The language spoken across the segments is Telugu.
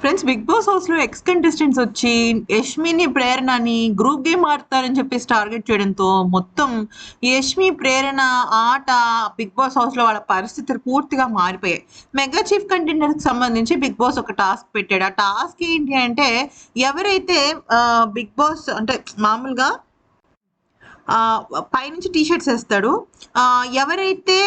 ఫ్రెండ్స్ బిగ్ బాస్ హౌస్లో ఎక్స్ కంటెస్టెంట్స్ వచ్చి యష్మిని ప్రేరణని గ్రూప్ గేమ్ ఆడతారని చెప్పేసి టార్గెట్ చేయడంతో మొత్తం యష్మి ప్రేరణ ఆట బిగ్ బాస్ హౌస్లో వాళ్ళ పరిస్థితులు పూర్తిగా మారిపోయాయి. మెగా చీఫ్ కంటెండర్కి సంబంధించి బిగ్ బాస్ ఒక టాస్క్ పెట్టాడు. ఆ టాస్క్ ఏంటి అంటే ఎవరైతే బిగ్ బాస్ అంటే మామూలుగా పైనుంచి టీ షర్ట్స్ వేస్తాడు ఎవరైతే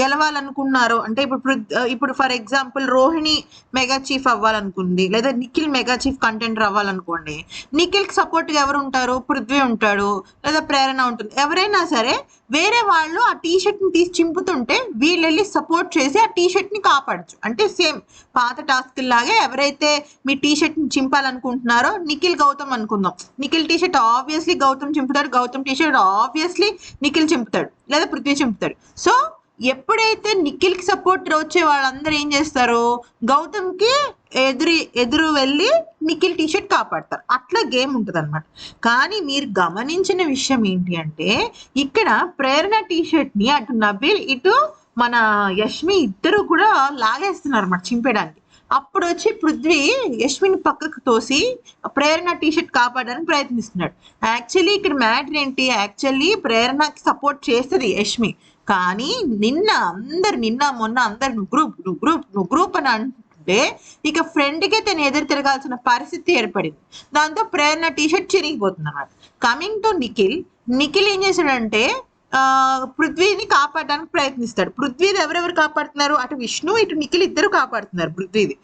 గెలవాలనుకున్నారో అంటే ఇప్పుడు ఇప్పుడు for example Rohini mega chief అవ్వాలనుకుంది లేదా నిఖిల్ మెగా చీఫ్ కంటెంట్ అవ్వాలనుకోండి నిఖిల్కి సపోర్ట్గా ఎవరు ఉంటారు? పృథ్వీ ఉంటాడు లేదా ప్రేరణ ఉంటుంది. ఎవరైనా సరే వేరే వాళ్ళు ఆ టీ షర్ట్ని తీసి చింపుతుంటే వీళ్ళు వెళ్ళి సపోర్ట్ చేసి ఆ టీ షర్ట్ని కాపాడచ్చు. అంటే సేమ్ పాత టాస్క్ లాగే ఎవరైతే మీ టీ షర్ట్ని చింపాలనుకుంటున్నారో నిఖిల్ గౌతమ్ అనుకుందాం. Nikhil T shirt obviously Gautam చింపుతాడు Gautam T shirt obviously Nikhil చింపుతాడు లేదా పృథ్వీ చింపుతాడు. సో ఎప్పుడైతే నిఖిల్కి సపోర్ట్ వచ్చే వాళ్ళందరూ ఏం చేస్తారు గౌతమ్కి ఎదురు ఎదురు వెళ్ళి నిఖిల్ టీ షర్ట్ కాపాడతారు. అట్లా గేమ్ ఉంటుంది అనమాట కానీ మీరు గమనించిన విషయం ఏంటి అంటే ఇక్కడ ప్రేరణ టీ షర్ట్ని అటు నబీల్ ఇటు మన యష్మి ఇద్దరు కూడా లాగేస్తున్నారు అన్నమాట చింపేయడానికి. అప్పుడు వచ్చి పృథ్వీ యష్మిని పక్కకు తోసి ప్రేరణ టీ షర్ట్ కాపాడడానికి ప్రయత్నిస్తున్నాడు. యాక్చువల్లీ ఇక్కడ మ్యాటర్ ఏంటి? యాక్చువల్లీ ప్రేరణకి సపోర్ట్ చేస్తుంది యష్మి కానీ నిన్న అందరు నిన్న మొన్న అందరు గ్రూప్ గ్రూప్ గ్రూప్ అని అంటే ఇక ఫ్రెండ్కే తను ఎదురు తిరగాల్సిన పరిస్థితి ఏర్పడింది. దాంతో ప్రేరణ టీ షర్ట్ చిరిగిపోతుంది అన్నమాట కమింగ్ టు నిఖిల్. నిఖిల్ ఏం చేశాడంటే పృథ్వీని కాపాడడానికి ప్రయత్నిస్తాడు. పృథ్వీది ఎవరెవరు కాపాడుతున్నారు? అటు విష్ణు ఇటు నిఖిల్ ఇద్దరు కాపాడుతున్నారు పృథ్వీది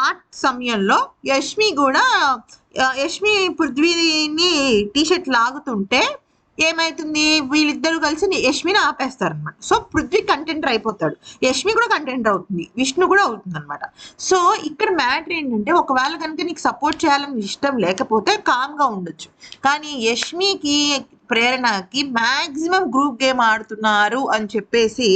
ఆ సమయంలో యష్మి కూడా యష్మి పృథ్వీని టీ షర్ట్ లాగుతుంటే ఏమైతుంది? వీళ్ళిద్దరూ కలిసి యష్మిని ఆపేస్తారనమాట సో పృథ్వీ కంటెంటర్ అయిపోతాడు. యష్మి కూడా కంటెంటర్ అవుతుంది. విష్ణు కూడా అవుతుంది అనమాట సో ఇక్కడ మ్యాటర్ ఏంటంటే ఒకవేళ కనుక నీకు సపోర్ట్ చేయాలని ఇష్టం లేకపోతే కామ్గా ఉండొచ్చు. కానీ యష్మికి ప్రేరణకి మాక్సిమం గ్రూప్ గేమ్ ఆడుతున్నారు అని చెప్పేసి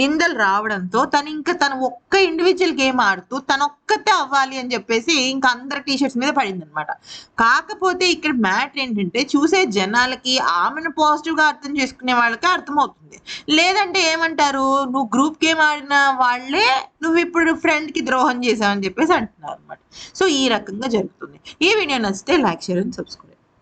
నిందలు రావడంతో తను ఇంకా తను ఒక్క ఇండివిజువల్ గేమ్ ఆడుతూ తను ఒక్కతే అవ్వాలి అని చెప్పేసి ఇంకా అందరి టీషర్ట్స్ మీద పడింది అనమాట కాకపోతే ఇక్కడ మ్యాటర్ ఏంటంటే చూసే జనాలకి ఆమెను పాజిటివ్గా అర్థం చేసుకునే వాళ్ళకి అర్థమవుతుంది. లేదంటే ఏమంటారు నువ్వు గ్రూప్ గేమ్ ఆడిన వాళ్ళే నువ్వు ఇప్పుడు ఫ్రెండ్కి ద్రోహం చేసావని చెప్పేసి అంటున్నారు అనమాట సో ఈ రకంగా జరుగుతుంది. ఈ వీడియో నచ్చితే లైక్ షేర్ అండ్ సబ్స్క్రైబ్.